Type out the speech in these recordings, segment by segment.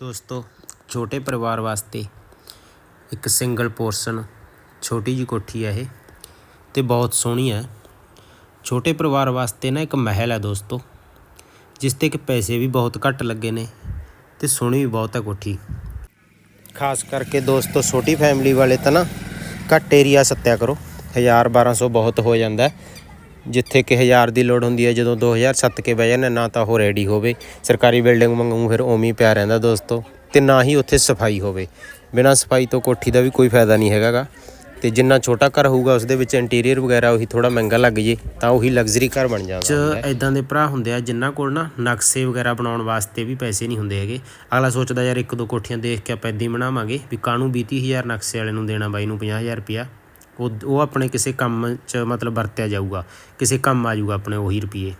ਦੋਸਤੋ, ਛੋਟੇ ਪਰਿਵਾਰ ਵਾਸਤੇ ਇੱਕ ਸਿੰਗਲ ਪੋਰਸ਼ਨ ਛੋਟੀ ਜੀ ਕੋਠੀ ਹੈ ਇਹ ਤੇ ਬਹੁਤ ਸੋਹਣੀ ਹੈ। ਛੋਟੇ ਪਰਿਵਾਰ ਵਾਸਤੇ ਨਾ ਇੱਕ ਮਹਿਲ ਹੈ ਦੋਸਤੋ, ਜਿਸ ਤੇ ਕਿ ਪੈਸੇ ਵੀ ਬਹੁਤ ਘੱਟ ਲੱਗੇ ਨੇ ਤੇ ਸੋਹਣੀ ਵੀ ਬਹੁਤ ਹੈ ਕੋਠੀ। ਖਾਸ ਕਰਕੇ ਦੋਸਤੋ, ਛੋਟੀ ਫੈਮਿਲੀ ਵਾਲੇ ਤਾਂ ਨਾ ਘੱਟ ਏਰੀਆ ਸੱਤਿਆ ਕਰੋ। 1000 1200 ਬਹੁਤ ਹੋ ਜਾਂਦਾ ਜਿੱਥੇ ਕਿ 1000 ਦੀ ਲੋੜ ਹੁੰਦੀ ਹੈ ਜਦੋਂ 2000 ਸੱਤ ਕੇ ਬਹਿ ਜਾਂਦੇ ਨਾ ਤਾਂ ਉਹ ਰੈਡੀ ਹੋਵੇ। ਸਰਕਾਰੀ ਬਿਲਡਿੰਗ ਵਾਂਗੂ ਫਿਰ ਉਵੇਂ ਹੀ ਪਿਆ ਰਹਿੰਦਾ ਦੋਸਤੋ ਤੇ ਨਾ ਹੀ ਉੱਥੇ ਸਫ਼ਾਈ ਹੋਵੇ। ਬਿਨਾਂ ਸਫ਼ਾਈ ਤੋਂ ਕੋਠੀ ਦਾ ਵੀ ਕੋਈ ਫਾਇਦਾ ਨਹੀਂ ਹੈਗਾਗਾ। ਤੇ ਜਿੰਨਾ ਛੋਟਾ ਘਰ ਹੋਊਗਾ ਉਸ ਦੇ ਵਿੱਚ ਇੰਟੀਰੀਅਰ ਵਗੈਰਾ ਉਹੀ ਥੋੜਾ ਮਹਿੰਗਾ ਲੱਗ ਜੇ ਤਾਂ ਉਹੀ ਲਗਜ਼ਰੀ ਘਰ ਬਣ ਜਾਂਦਾ ਹੈ। ਇਦਾਂ ਦੇ ਭਰਾ ਹੁੰਦੇ ਆ ਜਿਨ੍ਹਾਂ ਕੋਲ ਨਾ ਨਕਸ਼ੇ ਵਗੈਰਾ ਬਣਾਉਣ ਵਾਸਤੇ ਵੀ ਪੈਸੇ ਨਹੀਂ ਹੁੰਦੇ ਹੈਗੇ। ਅਗਲਾ ਸੋਚਦਾ ਯਾਰ ਇੱਕ ਦੋ ਕੋਠੀਆਂ ਦੇਖ ਕੇ ਆਪਾਂ ਏਦਾਂ ਹੀ ਬਣਾਵਾਂਗੇ ਵੀ ਕਾਹਨੂੰ 20000 ਨਕਸ਼ੇ ਵਾਲੇ ਨੂੰ ਦੇਣਾ ਬਾਈ ਨੂੰ 50000 ਰੁਪਿਆ ਉਹ ਉਹ ਆਪਣੇ ਕਿਸੇ ਕੰਮ 'ਚ ਮਤਲਬ ਵਰਤਿਆ ਜਾਊਗਾ। ਕਿਸੇ ਕੰਮ ਆ ਜਾਊਗਾ ਆਪਣੇ ਉਹੀ ਰੁਪਏ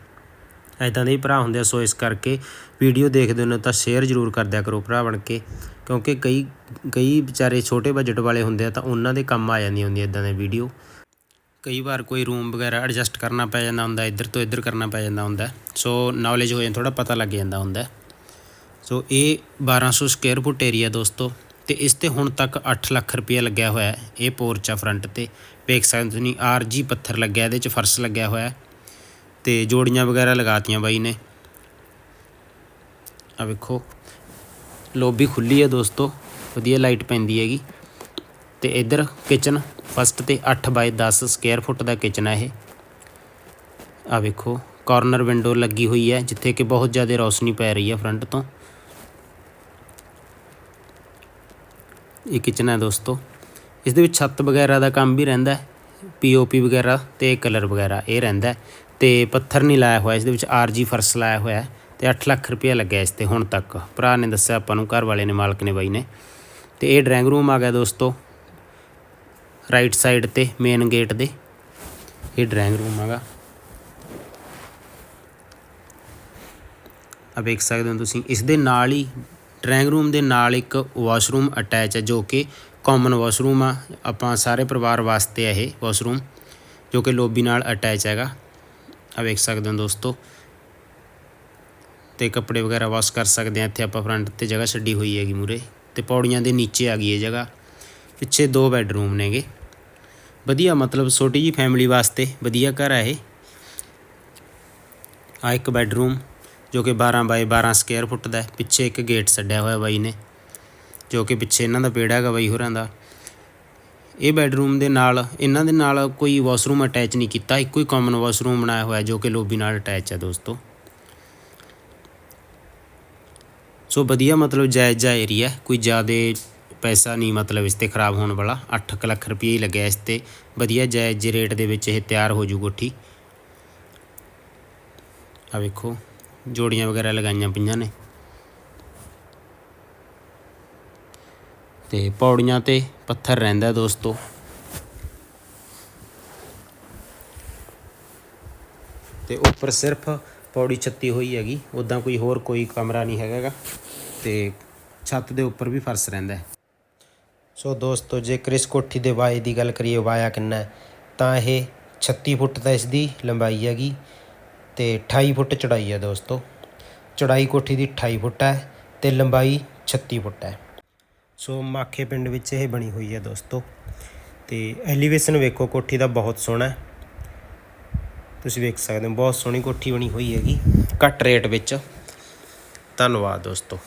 ਐਦਾਂ ਦੇ ਹੀ ਭਰਾ ਹੁੰਦੇ ਆ, ਸੋ ਇਸ ਕਰਕੇ ਵੀਡੀਓ ਦੇਖਦੇ ਹੋ ਤਾਂ ਸ਼ੇਅਰ ਜ਼ਰੂਰ ਕਰਦਿਆ ਕਰੋ ਭਰਾ ਬਣ ਕੇ। ਕਿਉਂਕਿ ਕਈ ਕਈ ਵਿਚਾਰੇ ਛੋਟੇ ਬਜਟ ਵਾਲੇ ਹੁੰਦੇ ਆ ਤਾਂ ਉਹਨਾਂ ਦੇ ਕੰਮ ਆ ਜਾਂਦੀਆਂ ਹੁੰਦੀਆਂ ਇਦਾਂ ਦੇ ਵੀਡੀਓ। ਕਈ ਵਾਰ ਕੋਈ ਰੂਮ ਵਗੈਰਾ ਐਡਜਸਟ ਕਰਨਾ ਪੈ ਜਾਂਦਾ ਹੁੰਦਾ, ਇੱਧਰ ਤੋਂ ਇੱਧਰ ਕਰਨਾ ਪੈ ਜਾਂਦਾ ਹੁੰਦਾ। ਸੋ ਨੌਲੇਜ ਹੋ ਜਾਂਦਾ ਥੋੜਾ ਪਤਾ ਲੱਗ ਜਾਂਦਾ ਹੁੰਦਾ। ਸੋ ਇਹ 1200 ਸਕੁਅਰ ਫੁੱਟ ਏਰੀਆ ਦੋਸਤੋ। ਤੇ ਇਸ ਤੇ ਹੁਣ ਤੱਕ 8 ਲੱਖ ਰੁਪਏ ਲੱਗਿਆ ਹੋਇਆ ਹੈ। ਇਹ ਪੋਰਚ ਆ ਫਰੰਟ ਤੇ ਵੇਖ ਸਕਦੇ ਹੋ ਤੁਸੀਂ ਆਰਜੀ ਪੱਥਰ ਲੱਗਿਆ, ਇਹਦੇ ਚ ਫਰਸ਼ ਲੱਗਿਆ ਹੋਇਆ ਹੈ। ਤੇ ਜੋੜੀਆਂ ਵਗੈਰਾ ਲਗਾਤੀਆਂ ਬਾਈ ਨੇ। ਆ ਵੇਖੋ, ਲੋਬੀ ਖੁੱਲੀ ਹੈ ਦੋਸਤੋ, ਵਧੀਆ ਲਾਈਟ ਪੈਂਦੀ ਹੈਗੀ। ਤੇ ਇੱਧਰ ਕਿਚਨ ਫਸਟ ਤੇ 8 ਬਾਈ 10 ਸਕੁਅਰ ਫੁੱਟ ਦਾ ਕਿਚਨ ਹੈ ਇਹ। ਆ ਵੇਖੋ ਕਾਰਨਰ ਵਿੰਡੋ ਲੱਗੀ ਹੋਈ ਹੈ, ਜਿੱਥੇ ਕਿ ਬਹੁਤ ਜ਼ਿਆਦਾ ਰੌਸ਼ਨੀ ਪੈ ਰਹੀ ਹੈ ਫਰੰਟ ਤੋਂ। ਇਹ ਕਿਚਨ ਹੈ ਦੋਸਤੋ। ਇਸ ਦੇ ਵਿੱਚ ਛੱਤ ਵਗੈਰਾ ਦਾ ਕੰਮ ਵੀ ਰਹਿੰਦਾ ਹੈ ਪੀਓਪੀ ਵਗੈਰਾ ਤੇ ਕਲਰ ਵਗੈਰਾ ਇਹ ਰਹਿੰਦਾ ਹੈ ਤੇ ਪੱਥਰ ਨਹੀਂ ਲਾਇਆ ਹੋਇਆ, ਇਸ ਦੇ ਵਿੱਚ ਆਰਜੀ ਫਰਸ਼ ਲਾਇਆ ਹੋਇਆ ਹੈ ਤੇ 8 ਲੱਖ ਰੁਪਏ ਲੱਗਿਆ ਇਸ ਤੇ ਹੁਣ ਤੱਕ। ਭਰਾ ਨੇ ਦੱਸਿਆ ਆਪਾਂ ਨੂੰ, ਘਰ ਵਾਲੇ ਨੇ, ਮਾਲਕ ਨੇ, ਬਾਈ ਨੇ। ਤੇ ਇਹ ਡਰਾਇੰਗ ਰੂਮ ਆ ਗਿਆ ਦੋਸਤੋ ਰਾਈਟ ਸਾਈਡ ਤੇ ਮੇਨ ਗੇਟ ਦੇ। ਇਹ ਡਰਾਇੰਗ ਰੂਮ ਹੈਗਾ। ਆ ਵੇਖ ਸਕਦੇ ਹੋ ਤੁਸੀਂ, ਇਸ ਦੇ ਨਾਲ ਹੀ ਡਰਾਇੰਗ ਰੂਮ ਦੇ ਨਾਲ ਇੱਕ ਵਾਸ਼ਰੂਮ ਅਟੈਚ ਹੈ ਜੋ ਕਿ ਕਾਮਨ ਵਾਸ਼ਰੂਮ ਆ। ਆਪਾਂ ਸਾਰੇ ਪਰਿਵਾਰ ਵਾਸਤੇ ਹੈ ਇਹ ਵਾਸ਼ਰੂਮ, ਜੋ ਕਿ ਲੋਬੀ ਨਾਲ ਅਟੈਚ ਹੈਗਾ। ਆ ਵੇਖ ਸਕਦੇ ਹੋ ਦੋਸਤੋ। ਤੇ ਕੱਪੜੇ ਵਗੈਰਾ ਵਾਸ਼ ਕਰ ਸਕਦੇ ਆ ਇੱਥੇ ਆਪਾਂ ਫਰੰਟ ਤੇ ਜਗ੍ਹਾ ਛੱਡੀ ਹੋਈ ਹੈਗੀ ਮੂਰੇ। ਤੇ ਪੌੜੀਆਂ ਦੇ ਨੀਚੇ ਆ ਗਈ ਇਹ ਜਗ੍ਹਾ। ਪਿੱਛੇ ਦੋ ਬੈੱਡਰੂਮ ਨੇਗੇ। ਵਧੀਆ, ਮਤਲਬ ਛੋਟੀ ਜੀ ਫੈਮਿਲੀ ਵਾਸਤੇ ਵਧੀਆ ਘਰ ਆ ਇਹ। ਆ ਇੱਕ ਬੈੱਡਰੂਮ। ਜੋ ਕਿ 12 ਬਾਈ 12 ਸਕੁਅਰ ਫੁੱਟ ਦਾ ਪਿੱਛੇ ਇੱਕ ਗੇਟ ਛੱਡਿਆ ਹੋਇਆ ਬਾਈ ਨੇ, ਜੋ ਕਿ ਪਿੱਛੇ ਇਹਨਾਂ ਦਾ ਪੇੜ ਹੈਗਾ ਬਾਈ ਹੋਰਾਂ ਦਾ। ਇਹ ਬੈੱਡਰੂਮ ਦੇ ਨਾਲ, ਇਹਨਾਂ ਦੇ ਨਾਲ ਕੋਈ ਵਾਸ਼ਰੂਮ ਅਟੈਚ ਨਹੀਂ ਕੀਤਾ, ਇੱਕੋ ਹੀ ਕਾਮਨ ਵਾਸ਼ਰੂਮ ਬਣਾਇਆ ਹੋਇਆ ਜੋ ਕਿ ਲੋਬੀ ਨਾਲ ਅਟੈਚ ਹੈ ਦੋਸਤੋ। ਸੋ ਵਧੀਆ ਮਤਲਬ ਜਾਇਜ਼ ਜਿਹਾ ਏਰੀਆ ਕੋਈ ਜ਼ਿਆਦਾ ਪੈਸਾ ਨਹੀਂ ਮਤਲਬ ਇਸ ਤੇ ਖਰਾਬ ਹੋਣ ਵਾਲਾ 8 ਲੱਖ ਰੁਪਏ ਹੀ ਲੱਗਿਆ ਇਸ ਤੇ। ਵਧੀਆ ਜਾਇਜ਼ ਰੇਟ ਦੇ ਵਿੱਚ ਇਹ ਤਿਆਰ ਹੋ ਜੂ ਕੋਠੀ। ਆ ਵੇਖੋ। ਜੋੜੀਆਂ ਵਗੈਰਾ ਲਗਾਈਆਂ ਪਈਆਂ ਨੇ। ਤੇ ਪੌੜੀਆਂ ਤੇ ਪੱਥਰ ਰਹਿੰਦਾ ਦੋਸਤੋ। ਤੇ ਉੱਪਰ ਸਿਰਫ ਪੌੜੀ ਛੱਤੀ ਹੋਈ ਹੈਗੀ ਉਦਾਂ ਕੋਈ ਹੋਰ ਕੋਈ ਕਮਰਾ ਨਹੀਂ ਹੈਗਾਗਾ। ਤੇ ਛੱਤ ਦੇ ਉੱਪਰ ਵੀ ਫਰਸ਼ ਰਹਿੰਦਾ ਸੋ ਦੋਸਤੋ, ਜੇਕਰ ਇਸ ਕੋਠੀ ਦੇ ਵਾਏ ਦੀ ਗੱਲ ਕਰੀਏ, ਵਾਇਆ ਕਿੰਨਾ ਤਾਂ ਇਹ 36 ਫੁੱਟ ਤਾਂ ਇਸ ਦੀ ਲੰਬਾਈ ਹੈਗੀ। ਤੇ 28 ਫੁੱਟ ਚੜਾਈ ਹੈ ਦੋਸਤੋ। ਚੜਾਈ ਕੋਠੀ ਦੀ 28 ਫੁੱਟ ਹੈ ਤੇ ਲੰਬਾਈ 36 ਫੁੱਟ ਹੈ। ਸੋ ਮਾਖੇ ਪਿੰਡ ਵਿੱਚ ਇਹ ਬਣੀ ਹੋਈ ਹੈ ਦੋਸਤੋ। ਤੇ ਐਲੀਵੇਸ਼ਨ ਵੇਖੋ, ਕੋਠੀ ਦਾ ਬਹੁਤ ਸੋਹਣਾ ਹੈ। ਤੁਸੀਂ ਵੇਖ ਸਕਦੇ ਹੋ, ਬਹੁਤ ਸੋਹਣੀ ਕੋਠੀ ਬਣੀ ਹੋਈ ਹੈਗੀ। ਘੱਟ ਰੇਟ ਵਿੱਚ। ਧੰਨਵਾਦ ਦੋਸਤੋ।